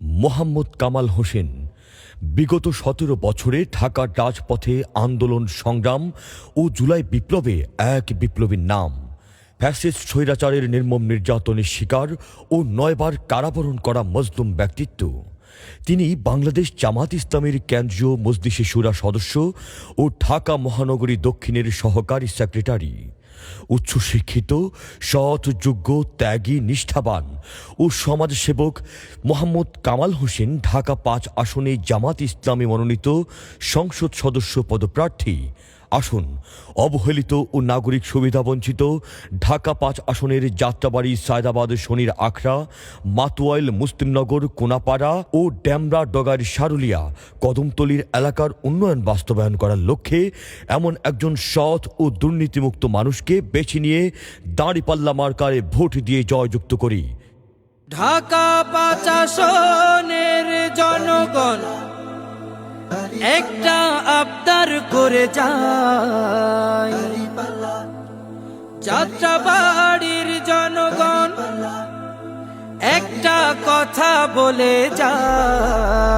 মোহাম্মদ কামাল হোসেন। বিগত সতেরো বছরে ঢাকার রাজপথে আন্দোলন, সংগ্রাম ও জুলাই বিপ্লবে এক বিপ্লবীর নাম। ফ্যাসিস্ট স্বৈরাচারের নির্মম নির্যাতনের শিকার ও নয়বার কারাবরণ করা মজলুম ব্যক্তিত্ব। তিনি বাংলাদেশ জামাত ইসলামের কেন্দ্রীয় মজলিসে সুরা সদস্য ও ঢাকা মহানগরী দক্ষিণের সহকারী সেক্রেটারি। উচ্চশিক্ষিত সৎ যোগ্য ত্যাগী, নিষ্ঠাবান ও সমাজসেবক মোহাম্মদ কামাল হোসেন ঢাকা পাঁচ আসনে জামাত ইসলামী মনোনীত সংসদ সদস্য পদপ্রার্থী আসুন। অবহেলিত ও নাগরিক সুবিধা বঞ্চিত ঢাকা পাঁচ আসনের যাত্রাবাড়ি সায়দাবাদ শনির আখড়া, মাতুয়াইল, মুসলিমনগর, কোনাপাড়া ও ড্যামরা ডগার সারুলিয়া কদমতলির এলাকার উন্নয়ন বাস্তবায়ন করার লক্ষ্যে এমন একজন সৎ ও দুর্নীতিমুক্ত মানুষকে বেছে নিয়ে দাঁড়িপাল্লা মার্কারে ভোট দিয়ে জয়যুক্ত করি। ঢাকা পাচাশনের জনগণ একটা আবদার করে যাই। যাত্রা বাড়ির জনগণ একটা কথা বলে যায়।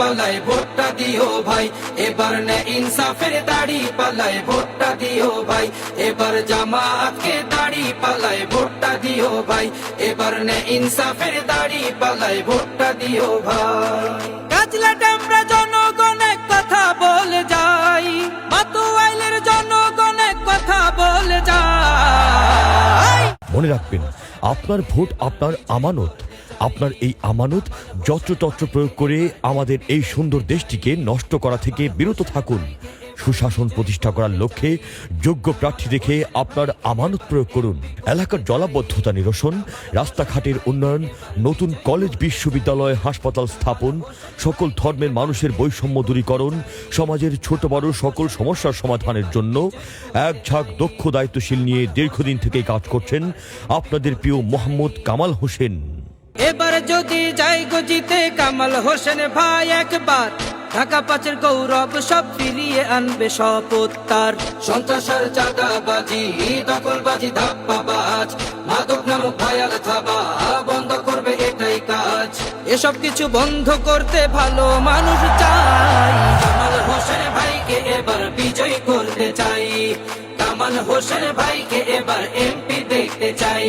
পালায় ভোটটা দিও ভাই। এবার নে ইনসাফের দাড়ি পালায় ভোটটা দিও ভাই। এবার জামাতকে দাড়ি পালায় ভোটটা দিও ভাই। এবার নে ইনসাফের দাড়ি পালায় ভোটটা দিও ভাই। কাজলা ডামরা জনগণ কথা বলে যাই। মাতুয়াইলের জনগণ কথা বলে যায় মনে রাখবেন আপনার ভোট আপনার আমানত আপনার এই আমানত, যত্রতত্র প্রয়োগ করে আমাদের এই সুন্দর দেশটিকে নষ্ট করা থেকে বিরত থাকুন। সুশাসন প্রতিষ্ঠা করার লক্ষ্যে যোগ্য প্রার্থী দেখে আপনার আমানত প্রয়োগ করুন। এলাকার জলাবদ্ধতা নিরসন, রাস্তাঘাটের উন্নয়ন, নতুন কলেজ, বিশ্ববিদ্যালয়, হাসপাতাল স্থাপন, সকল ধর্মের মানুষের বৈষম্য দূরীকরণ, সমাজের ছোট বড় সকল সমস্যার সমাধানের জন্য এক ঝাঁক দক্ষ দায়িত্বশীল নিয়ে দীর্ঘদিন থেকে কাজ করছেন আপনাদের প্রিয় মোহাম্মদ কামাল হোসেন। এবার যদি যাই গজিতে কামাল হোসেন ভাই একবার ঢাকা পাঁচের গৌরব সব ফিরিয়ে আনবে শপথ তার। সন্ত্রাসের চাঁদাবাজি দখলবাজি ধাপ্পাবাজ মাদক নামক ভয়াল থাবা বন্ধ করবে এটাই কাজ। এসব কিছু বন্ধ করতে ভালো মানুষ চাই। কামাল হোসেন ভাইকে এবার বিজয় করতে চাই। কামাল হোসেন ভাইকে এবার এমপি দেখতে চাই।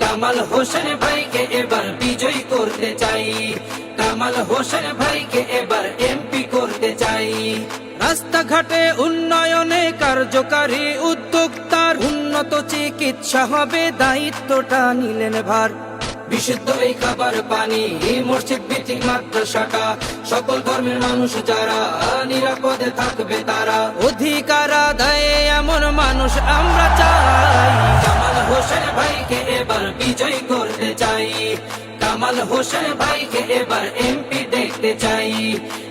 কামাল হোসেন ভাইকে এবার বিজয় করতে চাই। কামাল হোসেন ভাইকে এবার এমপি করতে চাই। রাস্তাঘাটে উন্নয়নে কার্যকারী উদ্যোক্তার উন্নত চিকিৎসা হবে দায়িত্বটা নিলেন ভার। বিশুদ্ধ এই খাবার পানি মসজিদ ভিত্তিক মাদ্রাসাটা সকল ধর্মের মানুষ যারা নিরাপদে থাকবে তারা অধিকার আদায়ে এমন মানুষ আমরা চাই। হোসেন ভাইকে এবার বিজয় করতে চাই। কামাল হোসেন ভাইকে এবার এমপি দেখতে চাই।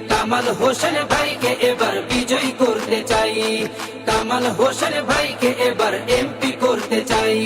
কামাল হোসেন ভাইকে এবার বিজয় করতে চাই। কামাল হোসেন ভাইকে এবার এমপি করতে চাই।